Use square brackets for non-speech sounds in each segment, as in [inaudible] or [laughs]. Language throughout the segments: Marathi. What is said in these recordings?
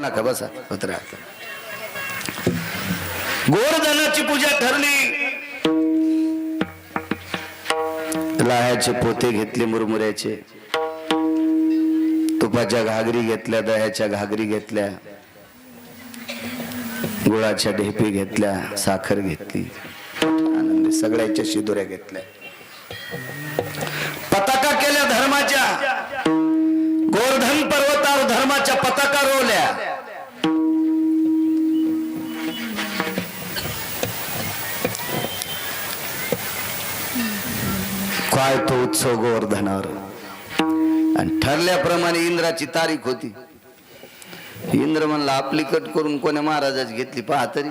नका बसा उतरा. राहत गोवर्धनाची पूजा ठरली. लाह्याचे पोते घेतले मुरमुऱ्याचे. तुपाच्या घागरी घेतल्या दह्याच्या घागरी घेतल्या. गुळाच्या ढेपी घेतल्या साखर घेतली. आनंदी सगळ्याच्या शिदुऱ्या घेतल्या. पताका केल्या धर्माच्या. गोवर्धन पर्वतावर धर्माच्या पताका रोवल्या. काय तो उत्सव गोवर्धनावर. आणि ठरल्याप्रमाणे इंद्राची तारीख होती. इंद्र म्हणला आपली कट करून कोण्या महाराजाची घेतली पहा तरी.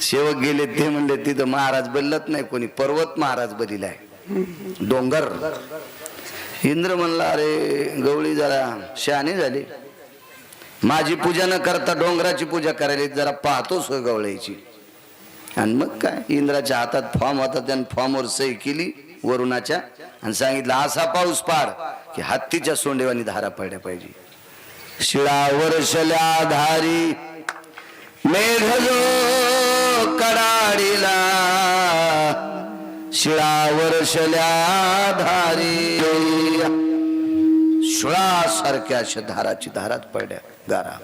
सेवक गेले ते म्हणले तिथं महाराज बदलत नाही कोणी पर्वत महाराज बदिलाय डोंगर. इंद्र म्हणला अरे गवळी जरा शहाणे झाली. माझी पूजा न करता डोंगराची पूजा करायला जरा पाहतोस गवळ्याची. आणि मग काय? इंद्राच्या हातात फॉर्म होता त्यानं फॉर्मवर सही केली वरुणाच्या आणि सांगितलं असा पाऊस पाड की हत्तीच्या सोंडेवानी धारा पडल्या पाहिजे. शिळा वर्षल्या धारी मेघ जो कडाडीला शिळा वर्षल्या धारी. शिळासारख्या अशा धाराची धारात पडल्या गारा.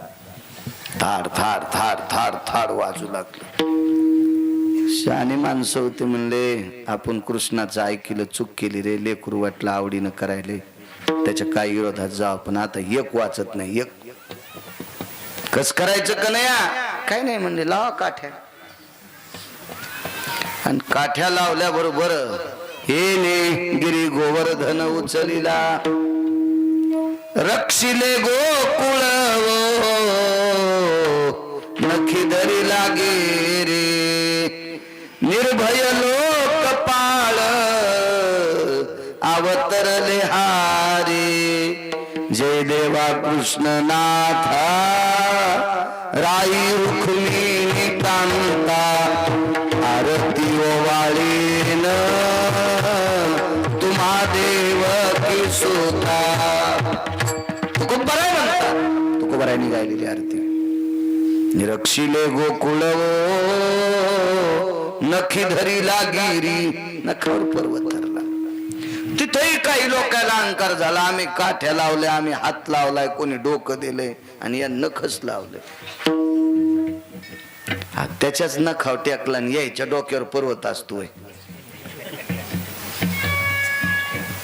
थार थार थार थार थाड वाजू लागलं. शहाणी माणसं होते म्हणले आपण कृष्णाचं ऐकलं चूक केली रे लेकरू वाटलं आवडीनं करायले. त्याच्या काही विरोधात जाव पण आता एक वाचत नाही एक. कस करायचं का नाही काय नाही म्हणले लावा काठ्या. आणि काठ्या लावल्या बरोबर हे ने गिरी गोवर्धन उचलिला. रक्षिले गोकुळ नखी दरी लागे रे जय देवा कृष्णनाथा। राई रुक्मिणी कांता आरती ओवाळीन। तुम्हा देव की सुता। तुकोबराय म्हणता तुकोबराय निघालेली आरती. निरक्षिले गोकुळ नखी धरी गिरी नखावर पर्वत धरला तिथंही काही लोकांना अहंकार झाला. आम्ही काठ्या लावल्या आम्ही हात लावलाय कोणी डोकं दिलंय आणि या नखच लावलं त्याच्याच नखाव टेकला आणि यायच्या डोक्यावर पर्वत असतोय.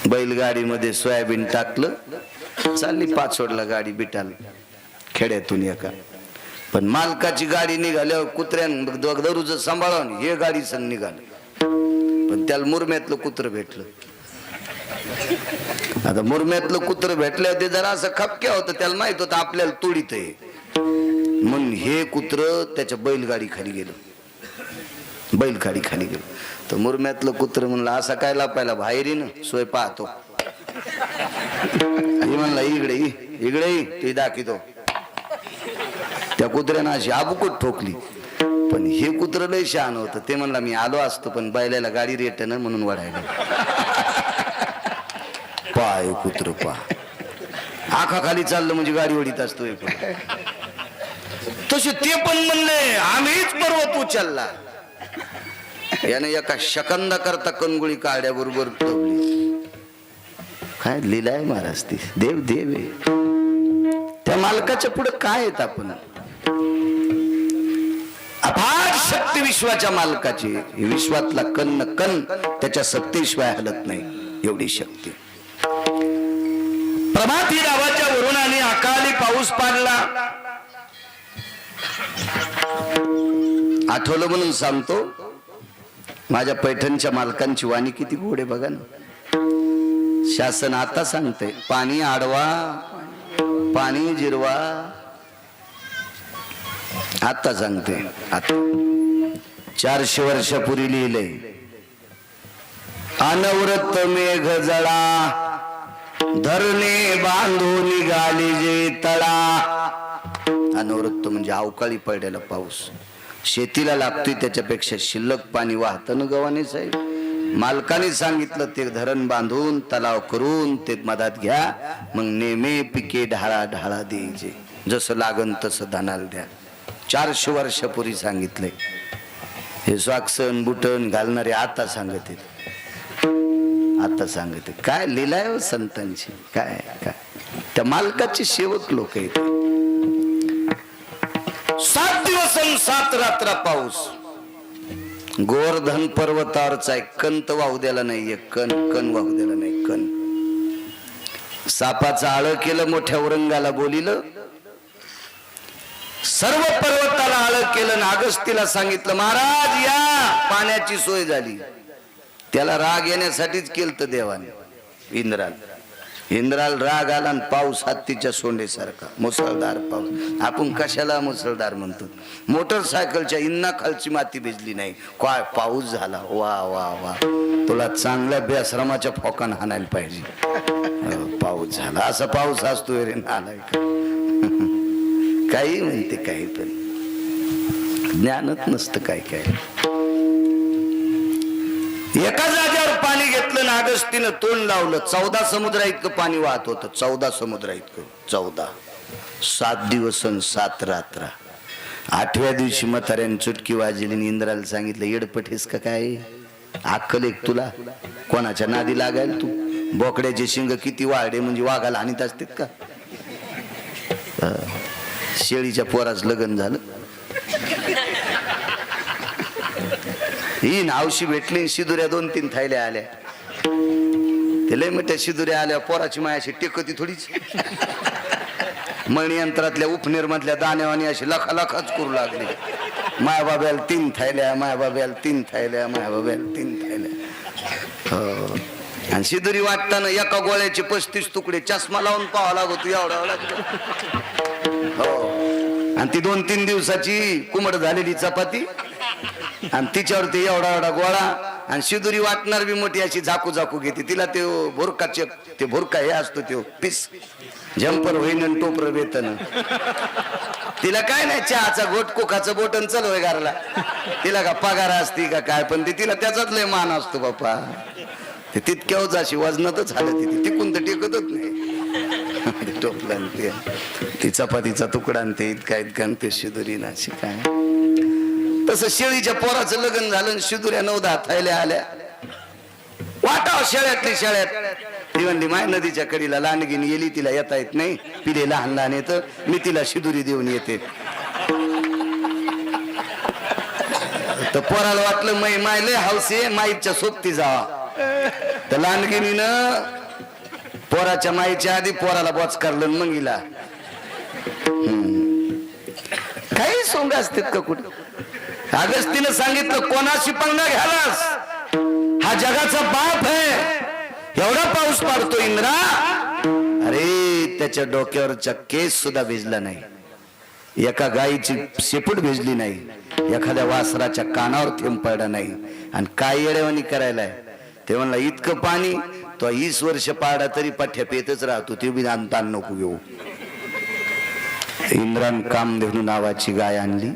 बैलगाडीमध्ये सोयाबीन टाकलं चालली पाचोडला गाडी बिटाली खेड्यातून एका. पण मालकाची गाडी निघाल्यावर कुत्र्यान दरुज सांभाळून हे गाडी संग निघालं. पण त्याला मुरम्यातलं कुत्र भेटलं. आता मुरम्यातलं कुत्र भेटलं ते जरा असं खपक्या होतं त्याला माहीत होतं आपल्याला तोडीत आहे म्हणून हे कुत्र त्याच्या बैलगाडी खाली गेलं. बैलगाडी खाली गेलं. तर मुरम्यातलं कुत्र म्हणलं असा काय लापायला बाहेरीन सोय पाहतो. म्हणला इकडे इकडे ते दाखवतो त्या कुत्र्यानं अशी आबुकट ठोकली. पण हे कुत्र लय शहाण होतं. ते म्हणला मी आलो असतो पण बैलाला गाडी रेट ना म्हणून वाढायला. पाय कुत्र पाय. आखा खाली चाललं म्हणजे गाडी ओढीत असतो तसे ते पण म्हणले आम्हीच पर्वत उचलला. याने एका शकंद करता कणगुळी काढ्या बरोबर काय लिहिलाय महाराज ती. देव देव आहे. त्या मालकाच्या पुढे काय आहेत आपण? अफाट शक्ती विश्वाच्या मालकाची. विश्वातला कन्न कण त्याच्या सत्तेशिवाय हलत नाही. एवढी शक्ती. प्रभाती गावाच्या वरुणाने अकाली पाऊस पाडला. आठवलं म्हणून सांगतो माझ्या पैठणच्या मालकांची वाणी किती गोडे बघा ना. शासन आता सांगते पाणी आडवा पाणी जिरवा. आता सांगते आता. चारशे वर्षापूर्वी लिहिले अनवरत मेघ जळा. धरणे बांधून निघाली जे तळा. अनवृत्त म्हणजे अवकाळी पडलेला पाऊस. शेतीला लागतोय त्याच्यापेक्षा शिल्लक पाणी वाहतं ना गव्हाणे साहेब. मालकाने सांगितलं ते धरण बांधून तलाव करून ते मधात घ्या. मग नेमे पिके ढाळा ढाळा द्यायचे. जसं लागन तसं धनाला द्या. चारशे वर्षापूर्वी सांगितले हे स्वाक्सन बुटन घालणारे आता सांगत आहेत. आता सांगते. काय लिलाय हो संतांची? काय काय? त्या मालकाचे सेवक लोक आहेत. सात दिवस सात रात्र पाऊस. गोवर्धन पर्वतावरचा एक कंत वाहू द्याला नाहीये कण कण वाहू द्यायला नाही कण. सापाचं आळ केलं मोठ्या औरंगाला बोलिल. सर्व पर्वताला आळ केलं नागस्तीला सांगितलं महाराज या पाण्याची सोय झाली. त्याला राग येण्यासाठीच केलं देवाने. इंद्राल. इंद्राल राग आला आणि पाऊस हत्तीच्या सोंडेसारखा. मुसळधार पाऊस. आपण कशाला मुसळधार म्हणतो? मोटरसायकलच्या इन्ना खालची माती भिजली नाही. काय पाऊस झाला. वा वा वा. तुला चांगल्या बेश्रमाच्या फोकान हाणायला पाहिजे. पाऊस झाला. असा पाऊस असतो रे नालाय [laughs] काही म्हणते काही पण. ज्ञानच नसतं काय काय. एका जागेवर पाणी घेतलं ना अगस्तीनं तोंड लावलं. चौदा समुद्रा इतकं पाणी वाहत होतं. चौदा समुद्रा इतकं. चौदा. सात दिवस सात रात्र. आठव्या दिवशी म्हाताऱ्याने चुटकी वाजली आणि इंद्राला सांगितलं येडपठीस का काय? अक्कल एक तुला. कोणाच्या नादी लागायला तू? बोकड्याचे शिंग किती वाढे म्हणजे वाघाला आणीत असतात का? शेळीच्या पोराच लग्न झालं. ही नावशी भेटली शिदुऱ्या दोन तीन थायल्या आल्या. ते लय मिठ्या शिदुऱ्या आल्या पोराची मायाशी टेकती थोडीच. मणियंत्रातल्या उपनेर दाण्यावानी अशी लखा लखाच करू लागली. माया बाब्याला तीन थायल्या माया बाब्याला तीन थायल्या माया बाब्याला तीन थायल्या. हो. आणि शिदुरी वाटताना एका गोळ्याचे पस्तीस तुकडे चष्मा लावून पाहावा लागतो एवढा लागतो हो. आणि ती दोन तीन दिवसाची कुमड झालेली चपाती आणि तिच्यावरती एवढा एवढा गोळा. आणि शिदुरी वाटणार बी मोठी अशी झाकू झाकू घेते. तिला ते भुरकाचे ते भुरका हे असतो ते पीस. झंपर होईन आणि टोपर वेतन तिला काय नाही चहाचा घोट कोकाचं बोटन चल होय तिला का पगार असती का काय? पण ते तिला त्याचाच लय मान असतो बाप्पा ते तितक्याच अशी वजनातच झालं ती. तिकून तर टिकतच नाही. टोपला आणि ते. ती चपातीचा तुकडा आणि ते इतका इतका आणते शिदुरी ना काय तसं शेळीच्या पोराचं लग्न झालं आणि शिदुऱ्या नवदा थायल्या आल्या. वाटाव शेळ्यातली शेळ्यात. ती म्हणली माय नदीच्या कडीला लांडगीन गेली तिला येता येत नाही. पिले लहान लहान येत मी तिला शिदुरी देऊन येते. तर पोराला वाटलं मै माय लय हौसे माईच्या सोबती जावा. तर लांडगिनीनं पोराच्या माईच्या आधी पोराला बॉच करलं मग हिला काही सोंग असतात का कुठं? अगस्तीनं सांगितलं कोणाशी पंगा घ्यालास? हा जगाचा बाप आहे एवढा पाऊस पाडतो इंद्रा. अरे त्याच्या डोक्यावरच्या केस सुद्धा भिजला नाही. एका गायीची शेपूट भिजली नाही. एखाद्या वासराच्या कानावर थेंब पडला नाही. आणि काय येडेवानी करायलाय ते म्हणला इतकं पाणी तो वीस वर्ष पाडा तरी पठ्या पेतच राहतो. ते बी ताण नको घेऊ. इंद्रान कामधेनू नावाची गाय आणली.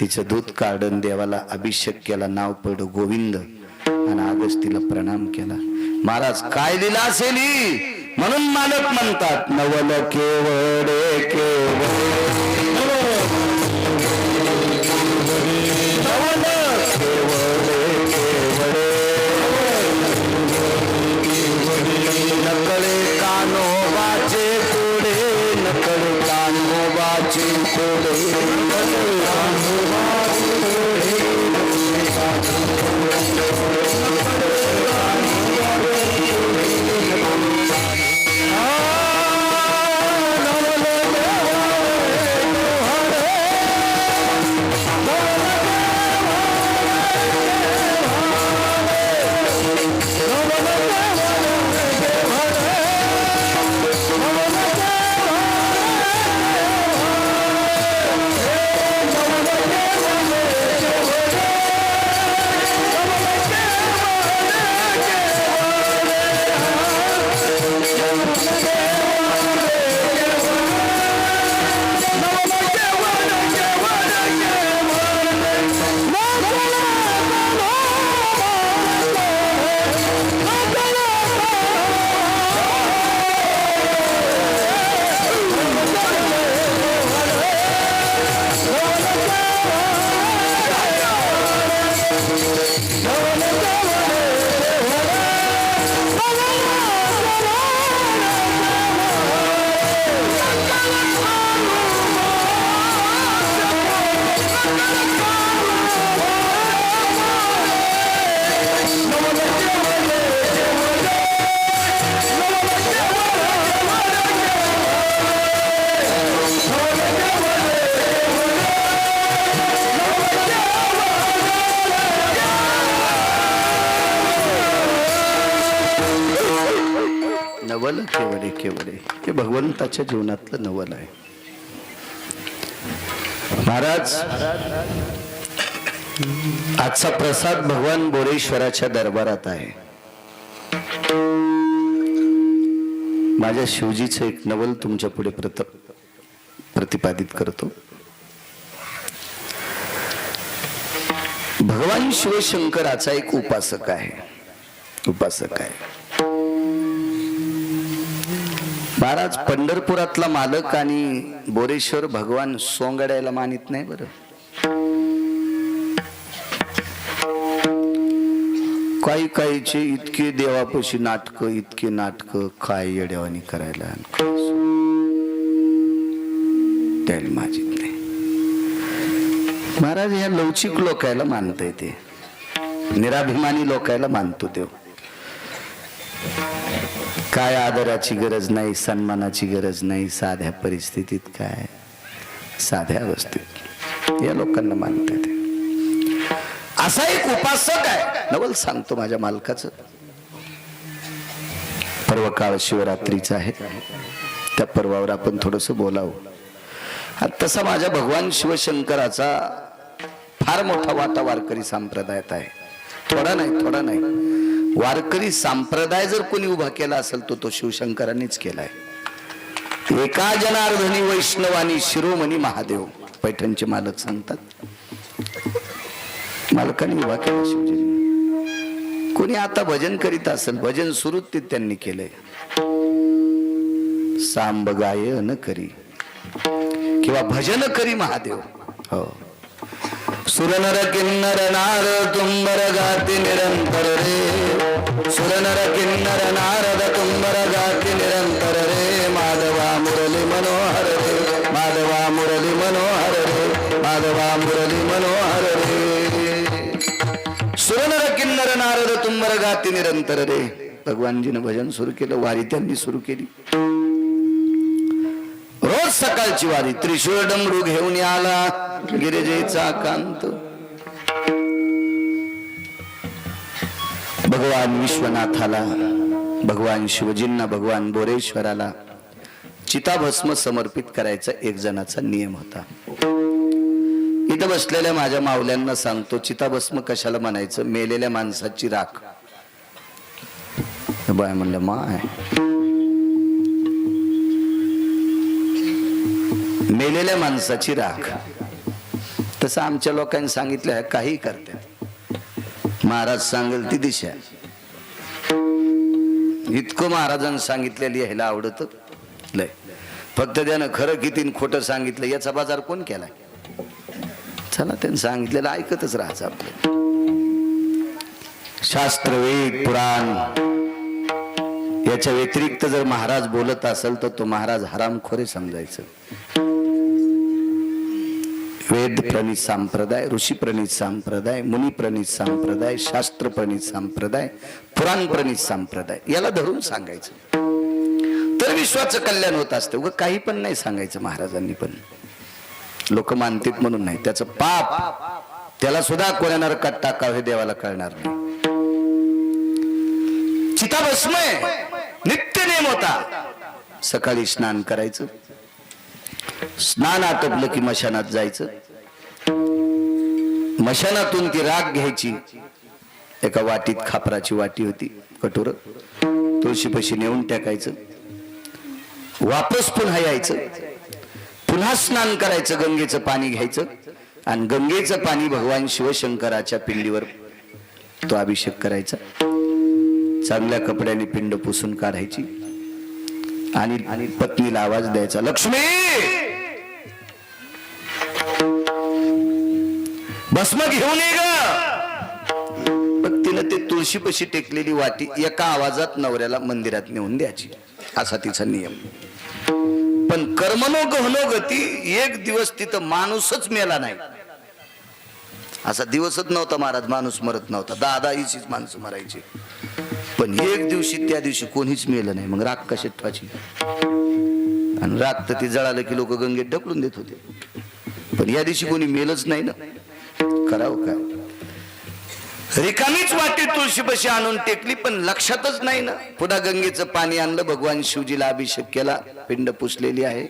तिचं दूध काढून देवाला अभिषेक केला नाव पडू गोविंद. आणि अगस्तीला प्रणाम केला. महाराज काय दिला असेल ही? म्हणून मालक म्हणतात नवल केवडे केवळ. केवल केवळे केवळे हे भगवंताच्या जीवनातलं नवल आहे. महाराज आजचा प्रसाद भगवान बोरेश्वराच्या दरबारात आहे. माझ्या शिवजीचं एक नवल तुमच्यापुढे प्रत प्रतिपादित करतो. भगवान शिवशंकराचा एक उपासक आहे. उपासक आहे. महाराज पंढरपुरातला मालक आणि बोरेश्वर भगवान सोंगड्याला मानित नाही बरं. काही काहीचे इतके देवापशी नाटक इतके नाटक काय येड्यावानी करायला त्याला माजित नाही. महाराज या लवचिक लोकायला मानता ते. निराभिमानी लोकायला मानतो देव काय आदराची गरज नाही सन्मानाची गरज नाही साध्या परिस्थितीत काय? साध्या अवस्थेत या लोकांना मानता ते असा एक उपासक आहे. नवल सांगतो माझ्या मालकाचं. पर्व काळ शिवरात्रीचा आहे. त्या पर्वावर आपण थोडस बोलावं. तसा माझ्या भगवान शिवशंकराचा फार मोठा वाटा वारकरी संप्रदायात आहे. थोडा नाही थोडा नाही. वारकरी संप्रदाय जर कोणी उभा केला असेल तो तो शिवशंकरांनीच केलाय. एका जनार्दनी वैष्णवानी शिरोमणी महादेव पैठणचे मालक सांगतात. मालकाने उभा केला शिवजी कोणी आता भजन करीत असेल भजन सुरू ते त्यांनी केलंय. सांब गायन करी किंवा भजन करी महादेव. हो. सुरनर किन्नर नार तुंबर गाती निरंतर रे. सुरनर किन्नर नारद तुंबर गाती निरंतर रे माधवा मुरली मनोहर रे माधवा मुरली मनोहर रे माधवा मुरली मनोहर रे। सुरनर किन्नर नारद तुम्बर गाती निरंतर रे। भगवानजीनं भजन सुरू केलं वारी त्यांनी सुरू केली. रोज सकाळची वारी त्रिशूळ डमरू घेऊन आला गिरिजेचा कांत. भगवान विश्वनाथाला भगवान शिवजींना भगवान बोरेश्वराला चिताभस्म समर्पित करायचा एक जणाचा नियम होता. इथं बसलेल्या माझ्या मावल्यांना सांगतो चिताभस्म कशाला म्हणायचं? मेलेल्या माणसाची राख. बाय म्हणलं माय. मेलेल्या माणसाची राख. तसं आमच्या लोकांनी सांगितलं आहे काही करते महाराज सांगेल ती दिशा. इतकं महाराजांनी सांगितलेली ह्याला आवडत. लय. फक्त त्यानं खरं किती खोटं सांगितलं याचा बाजार कोण केलाय चला त्यांनी सांगितलेलं ऐकतच राहायचं आपलं. शास्त्र वेद पुराण याच्या व्यतिरिक्त जर महाराज बोलत असेल तर तो महाराज हरामखोरे समजायचं. वेद प्रणित संप्रदाय ऋषी प्रणित संप्रदाय मुनी प्रणित संप्रदाय शास्त्र प्रणित संप्रदाय पुराण प्रणित संप्रदाय याला धरून सांगायचं. तर विश्वाचं कल्याण होत असतं. उग काही पण नाही सांगायचं महाराजांनी पण. लोक मानतीत म्हणून नाही. त्याचं पाप त्याला सुद्धा कोण्या नरकात टाकावं हे देवाला कळणार नाही. चिताभस्मय नित्य नेम होता. सकाळी स्नान करायचं. स्नान आटपलं की मशानात जायचं. मशानातून ती राग घ्यायची. एका वाटीत खापराची वाटी होती कठोर. तुळशीपाशी नेऊन टाकायचं. वापस पुन्हा यायचं. पुन्हा स्नान करायचं गंगेचं पाणी घ्यायचं. आणि गंगेचं पाणी भगवान शिवशंकराच्या पिंडीवर तो अभिषेक करायचा. चांगल्या कपड्याने पिंड पुसून काढायची. आणि आणि पत्नीला आवाज द्यायचा लक्ष्मी! भस्म घेऊन ये ग. तिनं ते तुळशीपशी टेकलेली वाटी एका आवाजात नवऱ्याला मंदिरात नेऊन द्यायची. असा तिचा नियम. पण कर्मनो गहनो गती एक दिवस तिथं माणूसच मेला नाही. असा दिवसच नव्हता महाराज माणूस मरत नव्हता. दहा दहा इशीच माणसं मरायची. पण एक दिवशी त्या दिवशी कोणीच मेलं नाही. मग राख कशात ठेवायची? आणि राख तर ती जळालं की लोक गंगेत ढकलून देत होते. पण या दिवशी कोणी मेलच नाही ना. करावं काय रिकामीच वाटी तुळशीपाशी आणून टेकली पण लक्षातच नाही ना. पुन्हा गंगेचं पाणी आणलं भगवान शिवजीला अभिषेक केला पिंड पुसलेली आहे.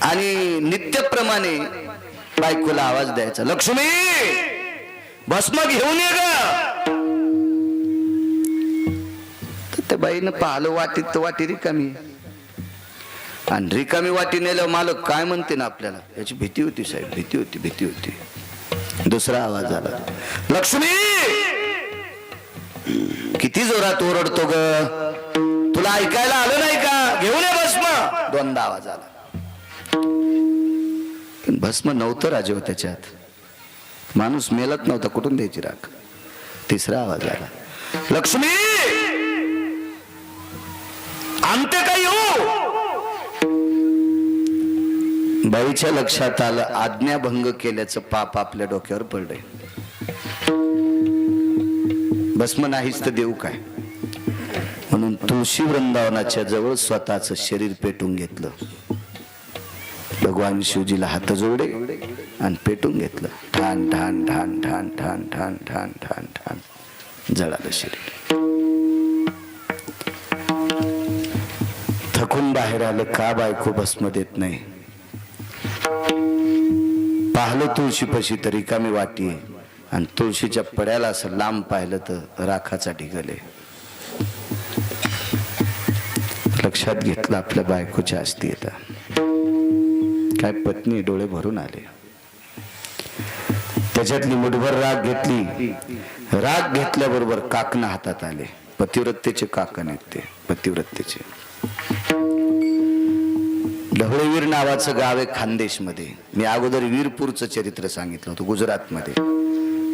आणि नित्यप्रमाणे बायकोला आवाज द्यायचा लक्ष्मी भस्म घेऊन ये ग. त्या बाईनं पाहिलं वाटीत वाटी रिकामी आहे. आणि रिकामी वाटी नेल्यावर मालक काय म्हणते ना आपल्याला? याची भीती होती साहेब भीती होती भीती होती. दुसरा आवाज आला. लक्ष्मी! किती जोरात ओरडतो ग. तुला ऐकायला आलं नाही का? घेऊन ये भस्म. दोनदा आवाज आला. पण भस्म नव्हतं राजे त्याच्यात माणूस मेलत नव्हता कुठून द्यायची राख? तिसरा आवाज आला. लक्ष्मी! आमते काही येऊ? बाईच्या लक्षात आलं आज्ञाभंग केल्याचं पाप आपल्या डोक्यावर पडलंय. भस्म नाहीच तर देऊ काय? म्हणून तुळशी वृंदावनाच्या जवळ स्वतःच शरीर पेटून घेतलं. भगवान शिवजीला हात जोडे आणि पेटून घेतलं. ठाण ठाण ठाण ठाण ठाण ठाण ठाण ठाण ठाण. जळालं शरीर. थकून बाहेर आलं का बायको भस्म देत नाही? पाहिलं तुळशीपाशी तरी कमी वाटी. आणि तुळशीच्या पड्याला असं लांब पाहिलं तर राखाचा ढिगले लक्षात घेतलं आपल्या बायकोच्या असती येतात काय पत्नी डोळे भरून आले. त्याच्यातली मुठभर राग घेतली. राग घेतल्याबरोबर काकणं हातात आले. पतिवृत्तेचे काकण आहेत ते पतिवृत्तेचे ढवळेवीर नावाचं गाव आहे खानदेशमध्ये. मी अगोदर वीरपूरचं चरित्र सांगितलं होतं गुजरातमध्ये.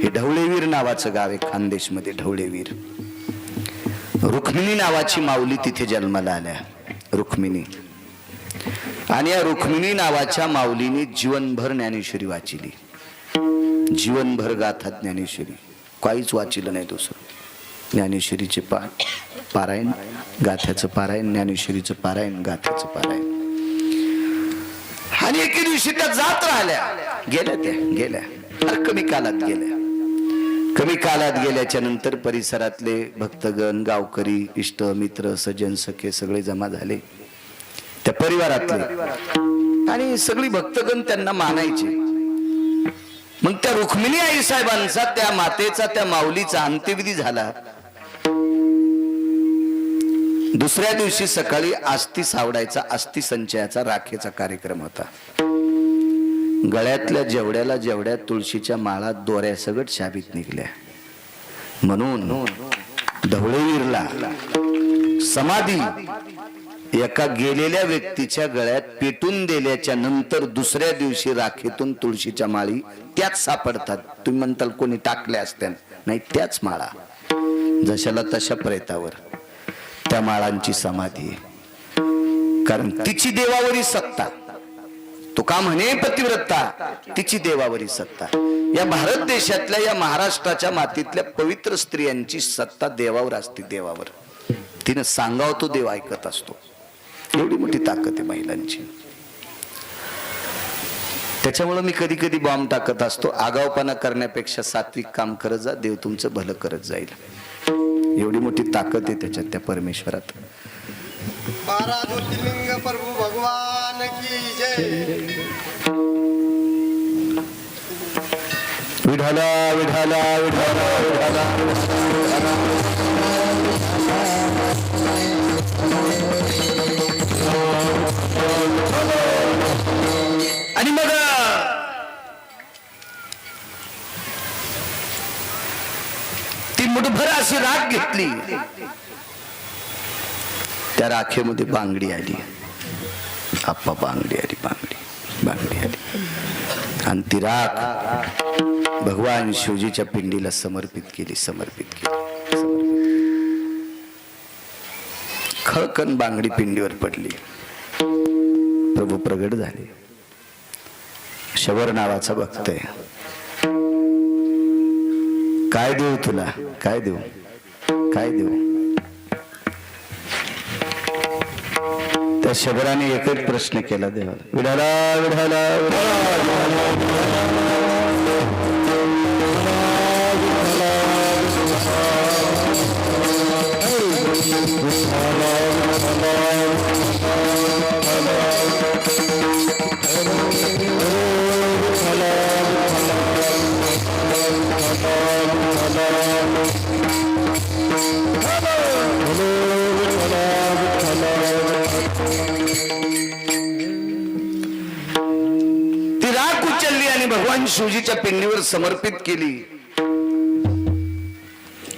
हे ढवळेवीर नावाचं गाव आहे खानदेशमध्ये ढवळेवीर. रुक्मिणी नावाची माऊली तिथे जन्माला आल्या रुक्मिणी. आणि या रुक्मिणी नावाच्या माऊलीने जीवनभर ज्ञानेश्वरी वाचिली. जीवनभर गाथा ज्ञानेश्वरी. काहीच वाचिलं नाही दुसरं. ज्ञानेश्वरीचे पा पारायण गाथ्याचं पारायण ज्ञानेश्वरीचं पारायण गाथ्याचं पारायण. आणि एके दिवशी त्या जात राहिल्या. गेल्या त्या गेल्या. फार कमी कालात गेल्या. कमी कालात गेल्याच्यानंतर परिसरातले भक्तगण गावकरी इष्ट मित्र सज्जन सखे सगळे जमा झाले. त्या परिवारातले. आणि सगळी भक्तगण त्यांना मानायचे. मग त्या रुक्मिणी आई साहेबांचा त्या मातेचा त्या माऊलीचा अंत्यविधी झाला. दुसऱ्या दिवशी सकाळी आस्ती सावडायचा आस्ती संचयाचा राखेचा कार्यक्रम होता. गळ्यातल्या जेवढ्याला जेवढ्या तुळशीच्या माळा दोऱ्या सगट शाबीत निघल्या. म्हणून धवळेवीरला समाधी. एका गेलेल्या व्यक्तीच्या गळ्यात पेटून दिल्याच्या नंतर दुसऱ्या दिवशी राखेतून तुळशीच्या माळी त्याच सापडतात. तुम्ही म्हणताल कोणी टाकल्या असत्या नाही त्याच माळा. जशाला तशा प्रेतावर. त्या माळांची समाधी आहे. कारण तिची देवावरी सत्ता तो का म्हणे पतिव्रता तिची देवावरी सत्ता. या भारत देशातल्या या महाराष्ट्राच्या मातीतल्या पवित्र स्त्रियांची सत्ता देवावर असते देवावर. तिनं सांगाव तो देव ऐकत असतो. एवढी मोठी ताकद आहे महिलांची. त्याच्यामुळे मी कधी कधी बॉम्ब टाकत असतो. आगावपणा करण्यापेक्षा सात्विक काम करत जा देव तुमचं भलं करत जाईल. एवढी मोठी ताकद आहे त्याच्यात त्या परमेश्वरात. बारा ज्योतिर्लिंग प्रभू भगवान की जय. विढाला विढाला विढाला विढाला मुठभर अशी राख घेतली. त्या राखेमध्ये बांगडी आली. आप्पा बांगडी आली बांगडी बांगडी आली. आणि ती राख भगवान शिवजीच्या पिंडीला समर्पित केली समर्पित केली खळकन बांगडी पिंडीवर पडली. प्रभू प्रगट झाले. शबर नावाचा भक्त आहे. काय देऊ तुला? काय देऊ? काय देऊ? त्या शबराने एकच प्रश्न केला देवाला. विढाला विढाला विढाला. पिंडीवर समर्पित केली.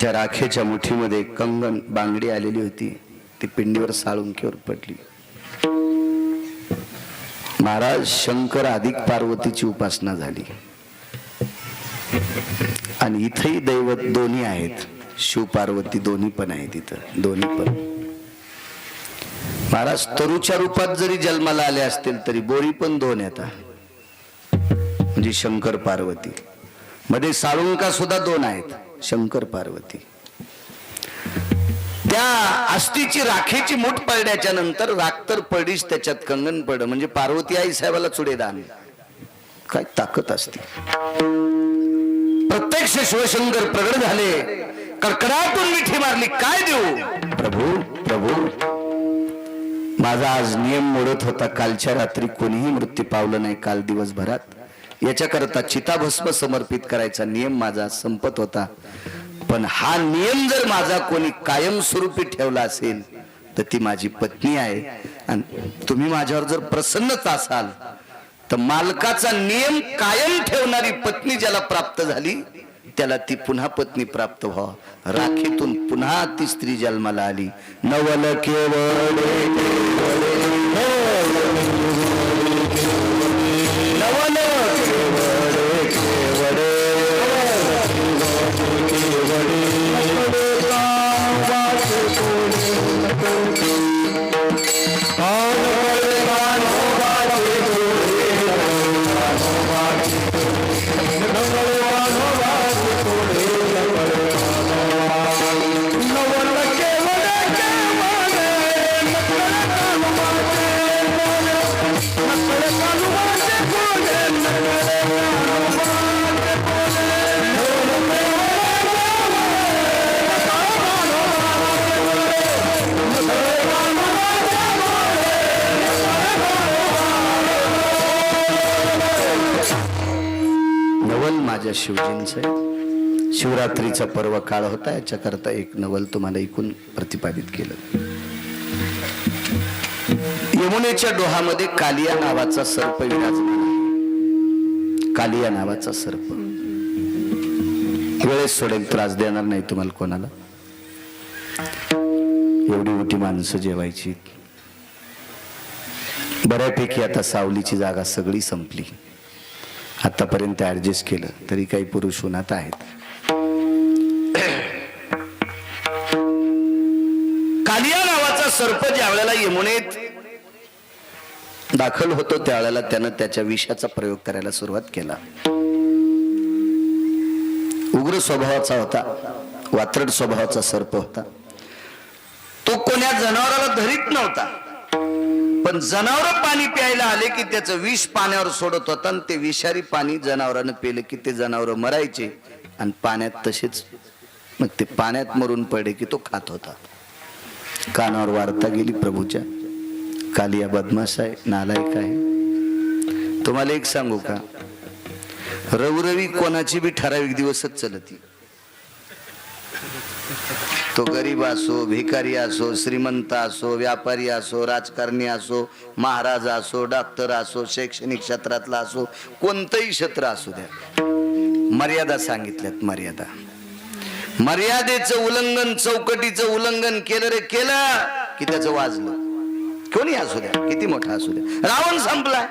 त्या राखेच्या मुठीमध्ये कंगन बांगडी आलेली होती. ती पिंडीवर साळुंकीवर पडली. महाराज शंकर अधिक पार्वतीची उपासना झाली. आणि इथेही दैवत दोन्ही आहेत. शिव पार्वती दोन्ही पण आहेत इथं. दोन्ही पण. महाराज तरुच्या रूपात जरी जन्माला आले असतील तरी बोरी पण दोन येतात म्हणजे शंकर पार्वती. मध्ये साळुंका सुद्धा दोन आहेत. शंकर पार्वती. त्या अस्थिची राखेची मूठ पडल्याच्या नंतर राख तर पडीच त्याच्यात कंगन पड म्हणजे पार्वती आई साहेबाला चुडेदान. काय ताकद असते. प्रत्यक्ष शिवशंकर प्रगट झाले. कडकडातून मिठी मारली. काय देऊ? प्रभू प्रभू. माझा आज नियम मोडत होता. कालच्या रात्री कोणीही मृत्यू पावलं नाही. काल दिवसभरात. याच्याकरता चिताभस्म समर्पित करायचा नियम माझा संपत होता. पण हा नियम जर माझा कोणी कायमस्वरूपी ठेवला असेल तर ती माझी पत्नी आहे. आणि तुम्ही माझ्यावर जर प्रसन्नच असाल तर मालकाचा नियम कायम ठेवणारी पत्नी ज्याला प्राप्त झाली त्याला ती पुन्हा पत्नी प्राप्त व्हा. राखीतून पुन्हा ती स्त्री जन्माला आली. नवल केवळ माझ्या शिवरात्रीचा पर्व काळ होता याच्याकरता एक नवल तुम्हाला ऐकून प्रतिपादित केलं. यमुनेच्या डोहामध्ये कालिया नावाचा सर्प विराजमान कालिया नावाचा सर्प. वेळेस सोडेल त्रास देणार नाही तुम्हाला कोणाला. एवढी मोठी माणसं जेवायची. बऱ्यापैकी आता सावलीची जागा सगळी संपली. आतापर्यंत ऍडजस्ट केलं तरी काही पुरुष उन्हात आहेत. कालिया नावाचा सर्प ज्या वेळेला यमुनेत दाखल होतो. त्यावेळेला त्यानं त्याच्या विषाचा प्रयोग करायला सुरुवात केला. उग्र स्वभावाचा होता वात्रट स्वभावाचा सर्प होता. तो कोण्या जनावराला धरीत नव्हता. पण जनावर पाणी प्यायला आले की त्याचं विष पाण्यावर सोडत होता आणि ते विषारी पाणी जनावरानं पेलं की ते जनावर मरायचे. आणि पाण्यात तसेच मग ते पाण्यात मरून पडले की तो खात होता. कानावर वार्ता गेली प्रभूच्या. कालिया बदमाश आहे नालायक आहे. तुम्हाला एक सांगू का? रवरवी कोणाची बी ठराविक दिवसच चलती. तो गरीब असो भिकारी असो श्रीमंत असो व्यापारी असो राजकारणी असो महाराज असो डॉक्टर असो शैक्षणिक क्षेत्रातला असो कोणतंही क्षेत्र असू द्या. मर्यादा सांगितल्यात मर्यादा. मर्यादेचं उल्लंघन चौकटीचं उल्लंघन केलं रे केलं की त्याचं वाजलं. कोणी असू द्या किती मोठा असू द्या. रावण संपला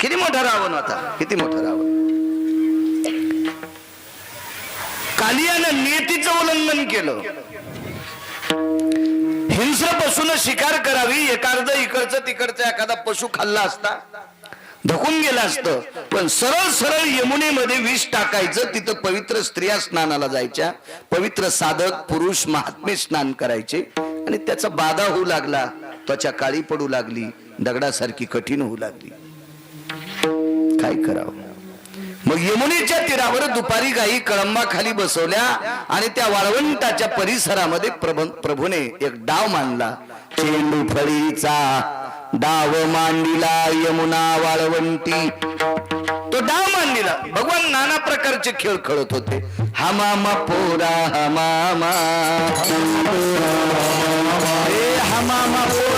किती मोठा रावण होता किती मोठा रावण. कालियानं नियतीचं उल्लंघन केलं. हिंस्र शिकार करावी एखाद इकडचं तिकडचं एखादा पशु खाल्ला असता धकून गेला असतं पण सरळ सरळ यमुनेमध्ये विष टाकायचं तिथं पवित्र स्त्रिया स्नानाला जायच्या पवित्र साधक पुरुष महात्मे स्नान करायचे आणि त्याचा बाधा होऊ लागला त्वचा काळी पडू लागली दगडासारखी कठीण होऊ लागली. काय करावं? मग यमुनेच्या तीरावर दुपारी गाई कळंबा खाली बसवल्या आणि त्या वाळवंटाच्या परिसरामध्ये प्रभूने एक डाव मांडला. चेंडू फळीचा डाव मांडीला यमुना वाळवंटी. तो डाव मांडीला. भगवान नाना प्रकारचे खेळ खेळत होते. हमामा पोरा हमामा. हमामा पोरा.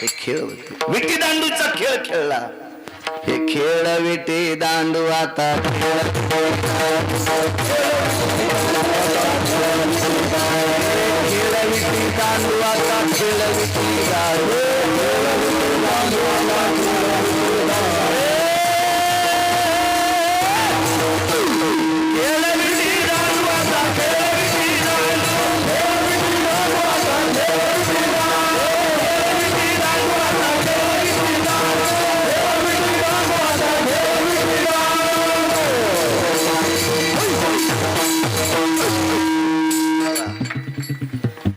हे खेळ खेळ खेळला. हे खेळ विटी दांडू आता खेळ.